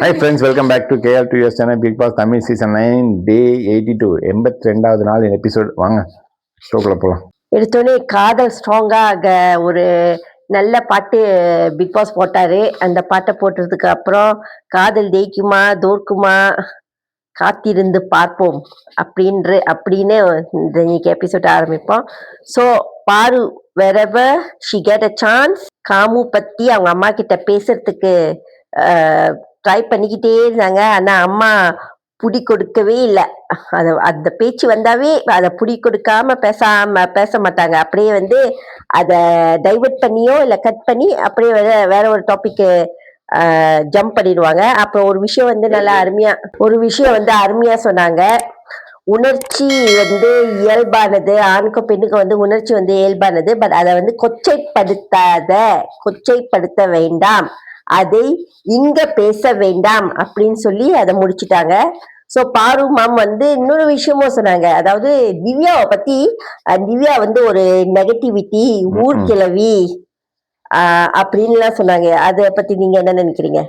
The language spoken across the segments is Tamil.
Hi friends welcome back to KR two years channel big boss Tamil season nine day eighty two எண்பத்தி ரெண்டாவது நாள் என் எபிசோட் வாங்க ஷோக்குள்ள போகலாம் எடுத்தோடனே காதல் ஸ்ட்ராங்காக ஒரு நல்ல பாட்டு பிக் பாஸ் போட்டாரு. அந்த பாட்டை போட்டதுக்கு அப்புறம் காதல் ஜெயிக்குமா தோற்குமா காத்திருந்து பார்ப்போம் அப்படின்ற அப்படின்னு இந்த இன்னைக்கு எபிசோட் ஆரம்பிப்போம். So Paaru whenever she get a chance காமு பற்றி அவங்க அம்மா கிட்ட பேசுறதுக்கு ட்ரை பண்ணிக்கிட்டே இருந்தாங்க. ஆனா அம்மா புடி கொடுக்கவே இல்லை. அது அந்த பேச்சு வந்தாவே அதை புடி கொடுக்காம பேசாம பேச மாட்டாங்க. அப்படியே வந்து அதை டைவெர்ட் பண்ணியோ இல்லை கட் பண்ணி அப்படியே வேற வேற ஒரு டாபிக்கு ஜம்ப் பண்ணிடுவாங்க. அப்புறம் ஒரு விஷயம் வந்து நல்லா அருமையா ஒரு விஷயம் வந்து அருமையா சொன்னாங்க. உணர்ச்சி வந்து இயல்பானது. ஆணுக்கும் பெண்ணுக்கும் வந்து உணர்ச்சி வந்து இயல்பானது. பட் அதை வந்து கொச்சைப்படுத்தாத கொச்சைப்படுத்த வேண்டாம். அதை இங்க பேச வேண்டாம் அப்படின்னு சொல்லி அதை முடிச்சிட்டாங்க. ஸோ பாரு மேம் வந்து இன்னொரு விஷயமும் சொன்னாங்க. அதாவது திவ்யாவை பத்தி திவ்யா வந்து ஒரு நெகட்டிவிட்டி ஊர்கிழவி ஆஹ், அப்படின்லாம் சொன்னாங்க. அதை பத்தி நீங்க என்ன நினைக்கிறீங்க?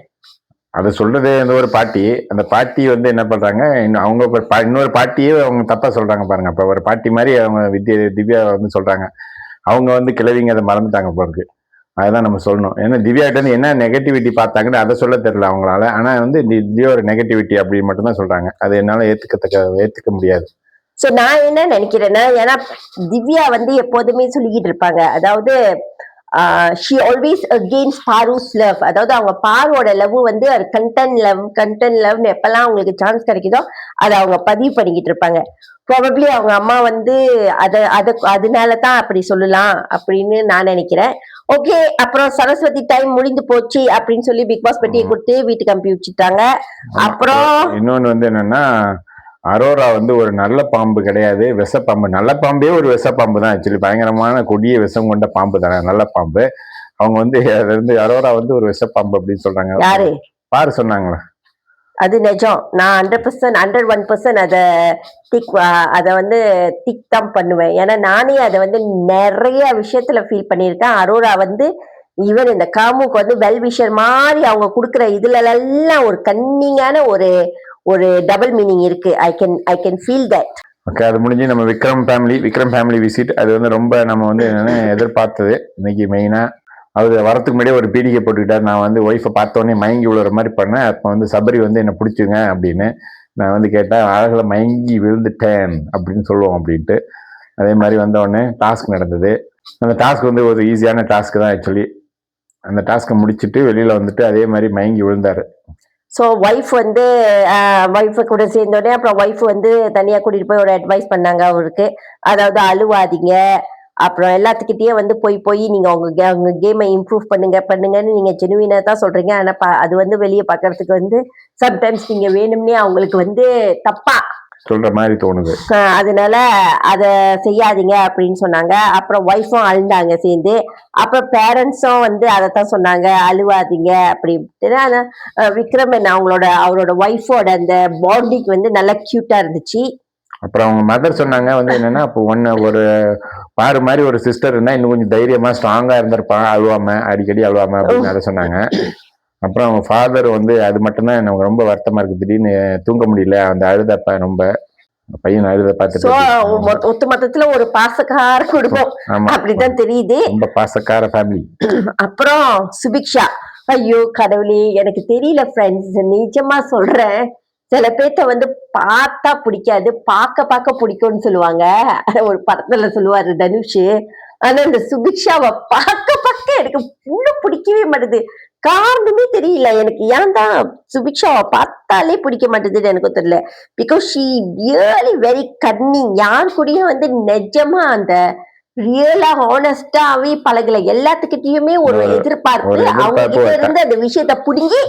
அதை சொல்றது இந்த ஒரு பாட்டி. அந்த பாட்டி வந்து என்ன பண்றாங்க அவங்க இன்னொரு பாட்டியே அவங்க தப்பா சொல்றாங்க பாருங்க. அப்ப ஒரு பாட்டி மாதிரி அவங்க வித்யா திவ்யா வந்து சொல்றாங்க. அவங்க வந்து கிழவிங்க அதை மறந்துட்டாங்க போறதுக்கு. அதுதான் நம்ம சொல்லணும். ஏன்னா திவ்யா வந்து என்ன நெகட்டிவிட்டி பார்த்தாங்கன்னு அதை சொல்ல தெரியல அவங்களால. ஆனா வந்து திவ்யா ஒரு நெகட்டிவிட்டி அப்படின்னு மட்டும் தான் சொல்றாங்க. அது என்னால ஏத்துக்கத்தக்க ஏத்துக்க முடியாது. ஸோ நான் என்ன நினைக்கிறேன்னா ஏன்னா திவ்யா வந்து எப்போதுமே சொல்லிக்கிட்டு இருப்பாங்க. அதாவது she always against Paaru's love அதாவது அவங்க பாரோட லவ் வந்து அது கண்டென்ட் லவ் கண்டென்ட் லவ்னு எப்பெல்லாம் அவங்களுக்கு சான்ஸ் கிடைக்குதோ அதை அவங்க பதிவு பண்ணிக்கிட்டு இருப்பாங்க. ப்ராபப்ளி அவங்க அம்மா வந்து அதை அதை அதனால தான் அப்படி சொல்லலாம் அப்படின்னு நான் நினைக்கிறேன். ஓகே அப்புறம் சரஸ்வதி டைம் முடிந்து போச்சு அப்படின்னு சொல்லி பிக் பாஸ் பெட்டியை கொடுத்து வீட்டுக்கு அனுப்பி வச்சுட்டாங்க. அப்புறம் இன்னொன்னு வந்து என்னன்னா அரோரா வந்து ஒரு நல்ல பாம்பு கிடையாது. விஷப்பாம்பு நல்ல பாம்பே ஒரு விஷப்பாம்பு தான் ஆக்சுவலி பயங்கரமான கொடிய விஷம் கொண்ட பாம்பு தானே நல்ல பாம்பு. அவங்க வந்து அது வந்து அரோரா வந்து ஒரு விஷப்பாம்பு அப்படின்னு சொல்றாங்க. யாரு? பாரு சொன்னாங்களா? அது நிஜம். நான் hundred percent hundred one percent அதை திக் அதை வந்து திக் தான் பண்ணுவேன். ஏன்னா நானே அதை வந்து நிறைய விஷயத்துல ஃபீல் பண்ணியிருக்கேன். அரோரா வந்து ஈவன் இந்த காமுக்கு வந்து வெல் விஷர் மாதிரி அவங்க கொடுக்குற இதுல எல்லாம் ஒரு கன்னிங்கான ஒரு ஒரு டபுள் மீனிங் இருக்கு. I can I can feel that okay அது முடிஞ்சு நம்ம Vikram family Vikram family visit அது வந்து ரொம்ப நம்ம வந்து என்னென்ன எதிர்பார்த்தது. இன்னைக்கு மெயினாக அவர் வரத்துக்கு முன்னாடியே ஒரு பீடிகை போட்டுக்கிட்டார். நான் வந்து ஒய்ஃபை பார்த்தோன்னே மயங்கி விழுற மாதிரி பண்ணேன். அப்போ வந்து சபரி வந்து என்னை பிடிச்சுங்க அப்படின்னு நான் வந்து கேட்டேன். அழகில் மயங்கி விழுந்துட்டேன் அப்படின்னு சொல்லுவோம் அப்படின்ட்டு. அதே மாதிரி வந்தோடனே டாஸ்க் நடந்தது. அந்த டாஸ்க் வந்து ஒரு ஈஸியான டாஸ்க் தான் ஆக்சுவலி அந்த டாஸ்க்கை முடிச்சுட்டு வெளியில் வந்துட்டு அதே மாதிரி மயங்கி விழுந்தார். ஸோ ஒய்ஃப் வந்து ஒய்ஃபு கூட சேர்ந்தோடனே அப்புறம் ஒய்ஃப் வந்து தனியாக கூட்டிகிட்டு போய் ஒரு அட்வைஸ் பண்ணாங்க அவருக்கு. அதாவது அழுவாதீங்க. அப்புறம் எல்லாத்துக்கிட்டேயும் வந்து போய் போய் நீங்கள் உங்க கே உங்க கேமை இம்ப்ரூவ் பண்ணுங்க பண்ணுங்கன்னு நீங்கள் ஜெனுவினாக தான் சொல்கிறீங்க ஆனால் பா அது வந்து வெளியே பார்க்கறதுக்கு வந்து சம்டைம்ஸ் நீங்கள் வேணும்னே அவங்களுக்கு வந்து தப்பா சொல்ற மாதிரி தோணுது. அதனால அதை செய்யாதீங்க அப்படின்னு சொன்னாங்க. அப்புறம் ஒய்ஃபும் அழுந்தாங்க சேர்ந்து. அப்புறம் பேரண்ட்ஸும் வந்து அதை தான் சொன்னாங்க. அழுவாதீங்க அப்படின்ட்டு. ஆனா அஹ் விக்ரமன் அவங்களோட அவரோட ஒய்ஃபோட அந்த பாண்டிங் வந்து நல்லா கியூட்டா இருந்துச்சு. அப்புறம் அவங்க மதர் சொன்னாங்க வந்து என்னன்னா இப்போ ஒன்று ஒரு பாரு மாதிரி ஒரு சிஸ்டர் இருந்தா இன்னும் கொஞ்சம் தைரியமா ஸ்ட்ராங்கா இருந்திருப்பாங்க அழுவாம அடிக்கடி அழுவாம அப்படின்னு அதை சொன்னாங்க. அப்புறம் அவங்க ஃபாதர் வந்து அது மட்டும்தான் எனக்கு ரொம்ப வருத்தமா இருக்கு. திடீர்னு தூங்க முடியல அந்த அழுதப்ப ரொம்ப பையன் அழுத பார்த்துட்டு ஒத்து மொத்தத்துல ஒரு பாசக்கார குடும்பம் அப்படிதான் தெரியுது. ரொம்ப பாசக்கார ஃபேமிலி அப்புறம் சுபிக்ஷா. ஐயோ கடவுளே எனக்கு தெரியல ஃப்ரெண்ட்ஸ் நிஜமா சொல்றேன். சில பேர்த்த வந்து பார்த்தா பிடிக்காது பார்க்க பார்க்க பிடிக்கும்னு சொல்லுவாங்க. ஒரு படத்துல சொல்லுவாரு தனுஷ். ஆனா அந்த சுபிக்ஷாவை பார்க்க பார்க்க எனக்கு இன்னும் பிடிக்கவே மாட்டேது. காரணமே தெரியல. எனக்கு ஏன் தான் சுபிக்ஷாவை பார்த்தாலே பிடிக்க மாட்டேதுன்னு எனக்கு தெரியல. Because she really very cunning யார் கூடயும் வந்து நிஜமா அந்த ரியலா ஹானஸ்டாவே பழகல. எல்லாத்துக்கிட்டயுமே ஒரு எதிர்பார்ப்பு. அவங்க கிட்ட இருந்து அந்த விஷயத்த புடுங்கி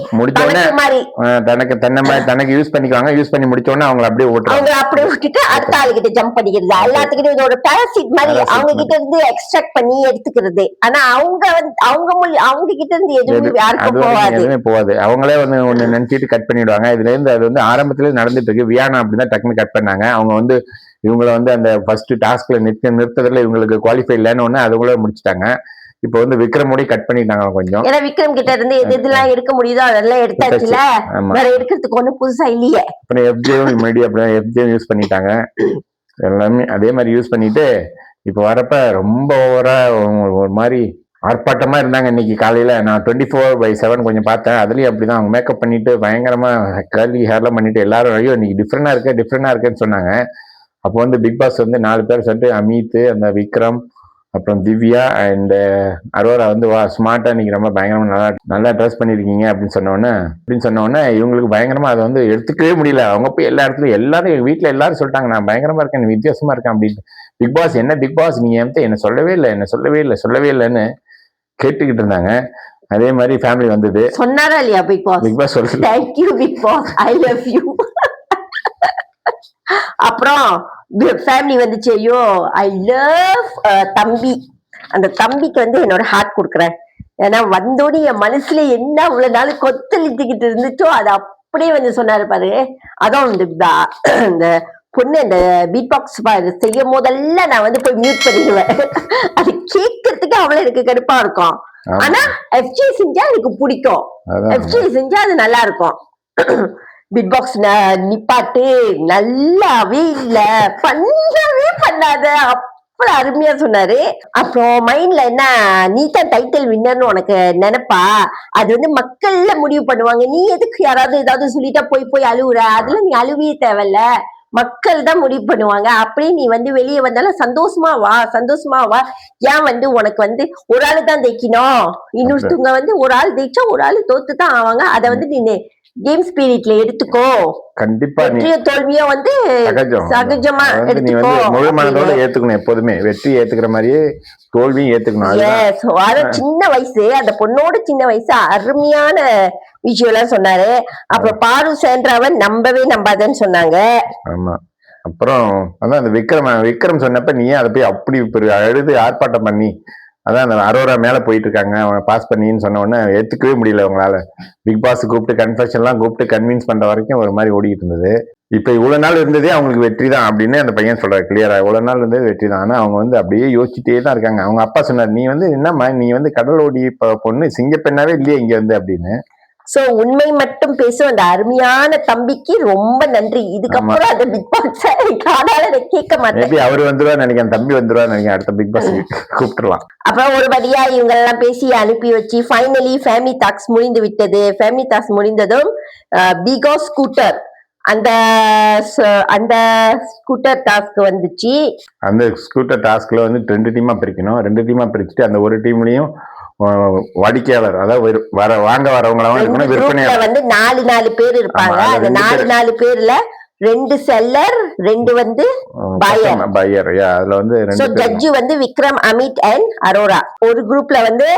மாதிரி தனக்கு தன்னை மாதிரி தனக்கு யூஸ் பண்ணிக்குவாங்க. யூஸ் பண்ணி முடிச்ச உடனே அவங்கள அப்படியே ஓட்டுறாங்க. அவங்க அப்படியே விட்டுட்டு அடுத்த ஆளு கிட்ட ஜம்ப் பண்ணிக்கிறது. எல்லாத்துக்கிட்டையும் இது ஒரு பேரசிட் மாதிரி அவங்க. கிட்ட இருந்து எக்ஸ்ட்ராக்ட் பண்ணி எடுத்துக்கிறது. ஆனா அவங்க வந்து அவங்க மொழி அவங்க கிட்ட இருந்து எதுவுமே யாருக்கும் போகாது. எதுவுமே போகாது. அவங்களே வந்து ஒண்ணு நினைச்சிட்டு கட் பண்ணிடுவாங்க. இதுல இருந்து அது வந்து ஆரம்பத்துல நடந்துட்டு இருக்கு. வியானா அப்படிதான் டக்குன்னு கட் பண்ணாங்க. அவங்க வந்து இவங்கள வந்து அந்த ஃபர்ஸ்ட் டாஸ்க்ல நிறுத்த நிறுத்ததுல இவங்களுக்கு குவாலிஃபை இல்லைன்னு ஒண்ணு அதுக்குள்ள முடிச்சிட்டாங்க. இப்போ வந்து விக்ரமோடய கட் பண்ணிட்டாங்க கொஞ்சம். ஏன்னா விக்ரம் கிட்ட இருந்து எது எதுலாம் எடுக்க முடியுதோ அதெல்லாம் எடுத்தாச்சுல. வேற எடுக்கிறதுக்கு ஒண்ணும் புதுசா இல்லையே. அப்புறம் எஃப்ஜேவும் முன்னாடி அப்படியே எஃப்ஜேவும் யூஸ் பண்ணிட்டாங்க. எல்லாமே அதே மாதிரி யூஸ் பண்ணிட்டு இப்போ வரப்ப ரொம்ப ஓவரா ஒரு மாதிரி ஆர்ப்பாட்டமா இருந்தாங்க இன்னைக்கு காலையில. நான் டுவெண்ட்டி ஃபோர் பை செவன் கொஞ்சம் பார்த்தேன். அதுலயும் அப்படிதான். அவங்க மேக்கப் பண்ணிட்டு பயங்கரமா கர்லி ஹேர்லாம் பண்ணிட்டு எல்லாரும் ஐயோ இன்னைக்கு டிஃப்ரெண்டா இருக்கு டிஃப்ரெண்டா இருக்குன்னு சொன்னாங்க. அப்போ வந்து பிக் பாஸ் வந்து நாலு பேர் சொல்லிட்டு அமித் அந்த விக்ரம் அப்புறம் திவ்யா அண்ட் அரோரா வந்து வா ஸ்மார்ட்டா இன்னைக்கு ரொம்ப பயங்கரமா நல்லா நல்லா ட்ரெஸ் பண்ணிருக்கீங்க அப்படின்னு சொன்னோன்னே அப்படின்னு சொன்னோடனே இவங்களுக்கு பயங்கரமா அதை வந்து எடுத்துக்கவே முடியல. அவங்க போய் எல்லா இடத்துலயும் எல்லாரும் எங்க வீட்டுல எல்லாரும் சொல்லிட்டாங்க நான் பயங்கரமா இருக்கேன் வித்தியாசமா இருக்கேன் அப்படின்னு. பிக் பாஸ் என்ன பிக் பாஸ் நீங்க என்கிட்ட என்ன சொல்லவே இல்லை என்ன சொல்லவே இல்லை சொல்லவே இல்லைன்னு கேட்டுக்கிட்டு இருந்தாங்க. அதே மாதிரி ஃபேமிலி வந்தது. சொன்னாரா இல்லையா பிக் பாஸ் பிக் பாஸ் சொல்லல thank you Bigg Boss I love you அப்புறம் ஃபேமிலி வந்துச்சு ஐயோ ஐ லவ் தம்பி. அந்த தம்பிக்கு வந்து என்னோட ஹார்ட் கொடுக்குறேன். ஏன்னா வந்தோடனே என் மனசுல என்ன இவ்வளவு நாள் கொத்தளித்துக்கிட்டு இருந்துச்சோ அது அப்படியே வந்து சொன்னாரு பாரு. அதான் இந்த இந்த பொண்ணு இந்த பீட் பாக்ஸ் செய்யும் போதெல்லாம் நான் வந்து போய் மியூட் பண்ணிடுவேன். அது கேட்கறதுக்கு அவ்வளவு எனக்கு கடுப்பா இருக்கும். ஆனா எஃப்ஜி செஞ்சா எனக்கு பிடிக்கும். எஃப்ஜி செஞ்சா அது நல்லா இருக்கும். பிட் பாக்ஸ் நிப்பாட்டு நல்லாவே இல்ல பண்ணவே பண்ணாத. அவ்வளவு அருமையா சொன்னாரு. அப்புறம் மைண்ட்ல என்ன நீ தான் டைட்டில் வின்னர்னு உனக்கு நினைப்பா? அது வந்து மக்கள்ல முடிவு பண்ணுவாங்க. நீ எதுக்கு யாராவது ஏதாவது சொல்லிட்டா போய் போய் அழுவுற? அதுல நீ அழுவே தேவையில்ல. மக்கள் தான் முடிவு பண்ணுவாங்க. அப்படியே நீ வந்து வெளியே வந்தாலும் சந்தோஷமா வா சந்தோஷமா வா. ஏன் வந்து உனக்கு வந்து ஒரு ஆளு தான் தைக்கணும் இன்னொருத்தவங்க வந்து ஒரு ஆள் ஜெயிச்சா ஒரு ஆள் தோத்து தான் ஆவாங்க. அதை வந்து நீ கேம் ஸ்பிரிட்ல எடுத்துக்கோ. கண்டிப்பா வெற்றியோ தோல்வியோ வந்து சகஜம். எடுத்துக்கோ முழு மனதோட. ஏத்துக்கணும் எப்போதுமே. வெற்றி ஏத்துக்கிற மாதிரியே தோல்வியும் ஏத்துக்கணும். அத சின்ன வயசு அந்த பொண்ணோட சின்ன வயசு அருமையான விஷயம் எல்லாம் சொன்னாரு. அப்புறம் பாரு சேந்திராவன் நம்பவே நம்பாதன்னு சொன்னாங்க. ஆமா. அப்புறம் அதான் அந்த விக்ரம் விக்ரம் சொன்னப்ப நீ அதை போய் அப்படி அழுது ஆர்ப்பாட்டம் பண்ணி அதான் அந்த அரோரா மேலே போயிட்டு இருக்காங்க அவனை பாஸ் பண்ணின்னு சொன்ன உடனே முடியல அவங்களால. பிக் பாஸ் கூப்பிட்டு கன்ஃபெஷன்லாம் கூப்பிட்டு கன்வின்ஸ் பண்ணுற வரைக்கும் ஒரு மாதிரி ஓடிட்டு இருந்தது. இப்போ இவ்வளோ நாள் இருந்ததே அவங்களுக்கு வெற்றி தான் அப்படின்னு அந்த பையன் சொல்கிறார் கிளியராக இவ்வளோ நாள் இருந்தது வெற்றி தான். ஆனால் அவங்க வந்து அப்படியே யோசிச்சுட்டே தான் இருக்காங்க. அவங்க அப்பா சொன்னார் நீ வந்து என்னம்மா நீ வந்து கடலோடி ஓடி பொண்ணு சிங்கப்பெண்ணாவே இல்லையே இங்கே வந்து அப்படின்னு. சோ உண்மை மட்டும் பேசும் அந்த அருமையான தம்பிக்கு ரொம்ப நன்றி. இதுக்கப்புறம் அந்த பிக் பாக்ஸ் காதால நான் கேட்க மாட்டேன். அவர் வந்துருவா நினைக்கிறேன். தம்பி வந்துருவா நினைக்கிறேன். அடுத்த பிக் பாஸ் கூப்பிட்டுலாம் அப்புறம் ஒரு வழியா இவங்க எல்லாம் பேசி அனுப்பி வச்சு ஃபைனலி ஃபேமிலி டாக்ஸ் முடிந்து விட்டது. ஃபேமிலி டாக்ஸ் முடிந்ததும் பிகோ ஸ்கூட்டர் அந்த அந்த ஸ்கூட்டர் டாஸ்க் வந்துச்சு. அந்த ஸ்கூட்டர் டாஸ்க்ல வந்து ரெண்டு டீமா பிரிக்கணும். ரெண்டு டீமா பிரிச்சுட்டு அந்த ஒரு டீம்லயும் வாடிக்கையாளர் அதாவது வரு- வாங்க வரவங்களாவும் ரெண்டு இருக்கணும் விற்பனையாளர் வந்து நாலு நாலு பேர் இருப்பாங்க. அந்த நாலு. நாலு பேர்ல ரெண்டு செல்லர் ரெண்டு வந்து buyer. பையர் அதுல வந்து சோ ஜட்ஜு வந்து விக்ரம் அமித் அண்ட் அரோரா. ஒரு குரூப்ல வந்து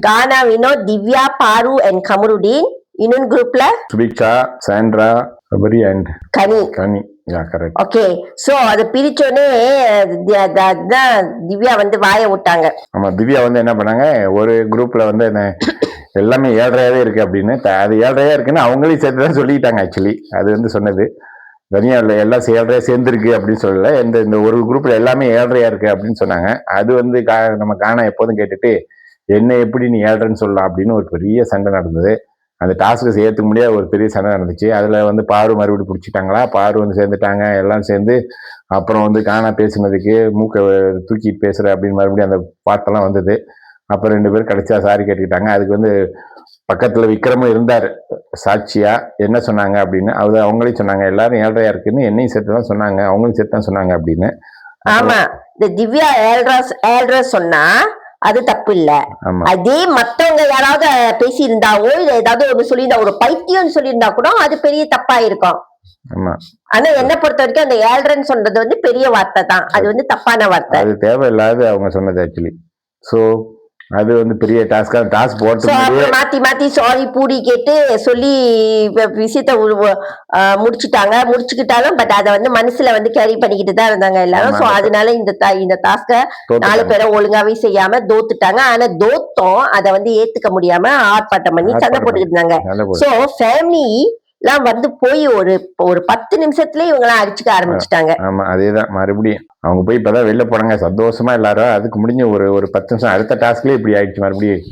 கானா வினோத் திவ்யா பாரு அண்ட் கமருதீன். இன்னொரு குரூப்ல Subiksha Sandra Sabari and Ghani. Ghani. Okay so அதை பிரிச்சோடனே அதான் திவ்யா வந்து வாய விட்டாங்க. ஆமா திவ்யா வந்து என்ன பண்ணாங்க? ஒரு குரூப்ல வந்து என்ன எல்லாமே ஏழ்றையாவே இருக்கு அப்படின்னு அது ஏழ்றையா இருக்குன்னு அவங்களையும் சேர்த்து தான் சொல்லிட்டாங்க ஆக்சுவலி அது வந்து சொன்னது. தனியா இல்லை எல்லாம் ஏழ்றையா சேர்ந்துருக்கு அப்படின்னு சொல்லல. இந்த இந்த ஒரு குரூப்ல எல்லாமே ஏழ்றையா இருக்கு அப்படின்னு சொன்னாங்க. அது வந்து நம்ம காண எப்போதும் கேட்டுட்டு என்ன எப்படி நீ ஏழ்றன்னு சொல்லலாம் அப்படின்னு ஒரு பெரிய சண்டை நடந்தது. அந்த டாஸ்க்கு செய்யறதுக்கு முடியாத ஒரு பெரிய சண்டை நடந்துச்சு. அதில் வந்து பாரு மறுபடியும் பிடிச்சிட்டாங்களா? பாரு வந்து சேர்ந்துட்டாங்க. எல்லாம் சேர்ந்து அப்புறம் வந்து காணா பேசுனதுக்கு மூக்கை தூக்கிட்டு பேசுகிற அப்படின்னு மறுபடியும் அந்த பாட்டெல்லாம் வந்தது. அப்புறம் ரெண்டு பேரும் கடைசியாக சாரி கேட்டுக்கிட்டாங்க. அதுக்கு வந்து பக்கத்தில் விக்ரமும் இருந்தார். சாட்சியாக என்ன சொன்னாங்க அப்படின்னு. அது அவங்களையும் சொன்னாங்க. எல்லாரும் ஏழ்றையா இருக்குன்னு என்னையும் சேர்த்து தான் சொன்னாங்க. அவங்களும் சேர்த்து தான் சொன்னாங்க அப்படின்னு. ஆமா. இந்த திவ்யா ஏழ்ராஸ் ஏழ்ரஸ் சொன்னா அது தப்பு இல்ல அதே மத்தவங்க யாராவது பேசி இருந்தாவோ இல்ல ஏதாவது ஒண்ணு சொல்லியிருந்தா ஒரு பைத்தியம்னு சொல்லியிருந்தா கூட அது பெரிய தப்பா இருக்கும் ஆமா. ஆனா என்ன பொறுத்த வரைக்கும் அந்த ஏழ்ரன்னு சொல்றது வந்து பெரிய வார்த்தை தான். அது வந்து தப்பான வார்த்தை. அது தேவையில்லாத அவங்க சொன்னது ஆக்சுவலி ஸோ அது வந்து பெரிய டாஸ்கா டாஸ்க் அப்புறம் மாத்தி மாத்தி சாரி பூரி கேட்டு சொல்லி விஷயத்த முடிச்சுட்டாங்க. முடிச்சுக்கிட்டாலும் பட் அத வந்து மனசுல வந்து கேரி பண்ணிக்கிட்டு தான் இருந்தாங்க எல்லாரும். சோ அது- அதனால இந்த இந்த டாஸ்க நாலு. பேரை ஒழுங்காவே செய்யாம தோத்துட்டாங்க. ஆனா தோத்தோம். அத வந்து ஏத்துக்க முடியாம ஆர்ப்பாட்டம் பண்ணி சண்டை போட்டுக்கிட்டு இருந்தாங்க. போடு. சோ ஃபேமிலி எல்லாம் வந்து போய் ஒரு ஒரு பத்து நிமிஷத்துலயே இவங்கெல்லாம் அடிச்சுக்க ஆரம்பிச்சுட்டாங்க. ஆமா அதேதான். மறுபடியும் அவங்க போய் இப்பதான் வெளில போனாங்க சந்தோஷமா எல்லாரும் அதுக்கு முடிஞ்ச ஒரு ஒரு பத்து நிமிஷம் அடுத்த டாஸ்க்லயே இப்படி ஆயிடுச்சு. மறுபடியும்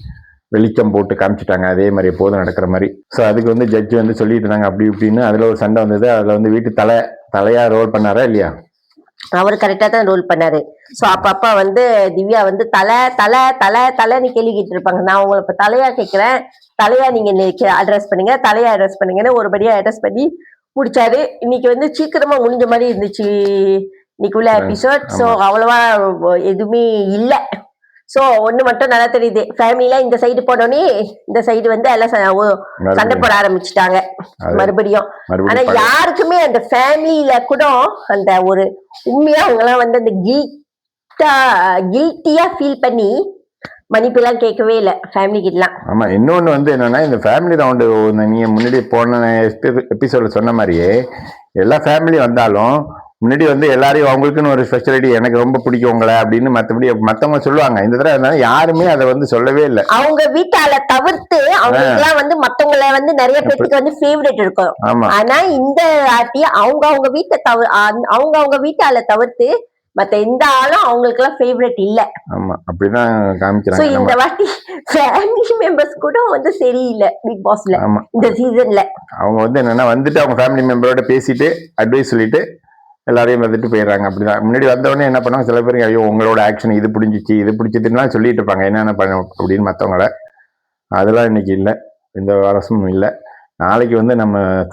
வெளிச்சம் போட்டு காமிச்சிட்டாங்க. அதே மாதிரி எப்போதும் நடக்கிற மாதிரி. ஸோ அதுக்கு வந்து ஜட்ஜ் வந்து சொல்லிட்டு இருந்தாங்க. அப்படி இப்படின்னு அதுல ஒரு சண்டை வந்தது. அதுல வந்து வீட்டு தலை தலையா ரோல் பண்ணாரா இல்லையா? அவர் கரெக்டா தான் ரோல் பண்ணாரு. சோ அப்பப்ப வந்து திவ்யா வந்து தலை தலை தலை தலைன்னு கேள்வி கேட்டு இருப்பாங்க நான் உங்களை இப்ப தலையா கேட்கிறேன். தலையா நீங்க அட்ரஸ் பண்ணுங்க. தலையா அட்ரஸ் பண்ணுங்கன்னு ஒருபடியா அட்ரஸ் பண்ணி முடிச்சாரு. இன்னைக்கு வந்து சீக்கிரமா முடிஞ்ச மாதிரி இருந்துச்சு இன்னைக்கு உள்ள எபிசோட் சோ அவ்வளவா எதுவுமே இல்ல. சோ ஒண்ணு மட்டும் நல்லா தெரியுது. ஃபேமிலில இந்த சைடு போனோடனே இந்த சைடு வந்து எல்லாம் சண்டை போட ஆரம்பிச்சுட்டாங்க. மறுபடியும். ஆனா யாருக்குமே அந்த ஃபேமிலியில கூட அந்த ஒரு உண்மையா அவங்க எல்லாம் வந்து அந்த கில்ட்டா கில்ட்டியா ஃபீல் பண்ணி மன்னிப்பு எல்லாம் கேட்கவே இல்ல ஃபேமிலி கிட்டலாம். ஆமா இன்னொன்னு வந்து என்னன்னா இந்த ஃபேமிலி ரவுண்டு நீங்க முன்னாடி போன எபிசோட்ல சொன்ன மாதிரியே எல்லா ஃபேமிலி வந்தாலும் முன்னாடி வந்து எல்லாரையும் அவங்களுக்குன்னு ஒரு ஸ்பெஷாலிட்டி எனக்கு ரொம்ப பிடிக்கும் உங்களை அப்படின்னு மத்தபடி மத்தவங்க சொல்லுவாங்க. இந்த தடவை அதனால யாருமே அதை வந்து சொல்லவே இல்லை. அவங்க வீட்டால தவிர்த்து அவங்களுக்குலாம் வந்து மத்தவங்கள வந்து நிறைய பேருக்கு வந்து ஃபேவரட் இருக்கும். ஆனா இந்த ஆட்டி அவங்க அவங்க வீட்டை தவிர அவங்க அவங்க வீட்டால தவிர்த்து மத்த எந்த ஆளும் அவங்களுக்கு எல்லாம் ஃபேவரட் இல்ல. ஆமா. அப்படிதான் காமிக்கிறாங்க. இந்த வாட்டி ஃபேமிலி மெம்பர்ஸ் கூட வந்து சரியில்லை பிக் பாஸ்ல இந்த சீசன்ல அவங்க வந்து என்னன்னா வந்துட்டு அவங்க ஃபேமிலி மெம்பரோட பேசிட்டு அட்வைஸ் சொல்லிட்டு எல்லாரையும் வந்துட்டு போயிடுறாங்க. அப்படிதான். முன்னாடி வந்த உடனே என்ன பண்ணுவாங்க? சில பேருக்கு ஐயோ உங்களோட ஆக்ஷன் இது பிடிச்சிச்சு இது பிடிச்சதுலாம் சொல்லிட்டு இருப்பாங்க. என்னென்ன பண்ண அப்படின்னு மற்றவங்கள அதெல்லாம் இன்னைக்கு இல்லை. இந்த வருஷமும் இல்லை. நாளைக்கு வந்து நம்ம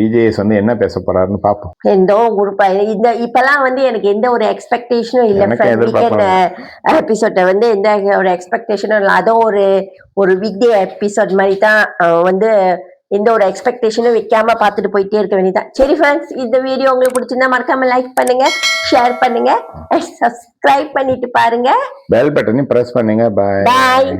விஜேஎஸ் வந்து என்ன பேச போறாருன்னு பார்ப்போம் எந்த ஒரு ப- இந்த இப்பெல்லாம் வந்து எனக்கு எந்த ஒரு எக்ஸ்பெக்டேஷனும் இல்ல. எபிசோட வந்து எந்த ஒரு எக்ஸ்பெக்டேஷனும் இல்லை. அதுவும் ஒரு ஒரு வீக் டே எபிசோட் மாதிரி தான் வந்து எந்த ஒரு எக்ஸ்பெக்டேஷனும் வைக்காம பார்த்துட்டு போயிட்டே இருக்க வேண்டியதான் சரி ஃப்ரெண்ட்ஸ் இந்த வீடியோ உங்களுக்கு பிடிச்சிருந்தா மறக்காம லைக் பண்ணுங்க ஷேர் பண்ணுங்க சப்ஸ்கிரைப் பண்ணிட்டு பாருங்க. பெல் பட்டனையும் ப்ரெஸ் பண்ணுங்க. பாய் பாய்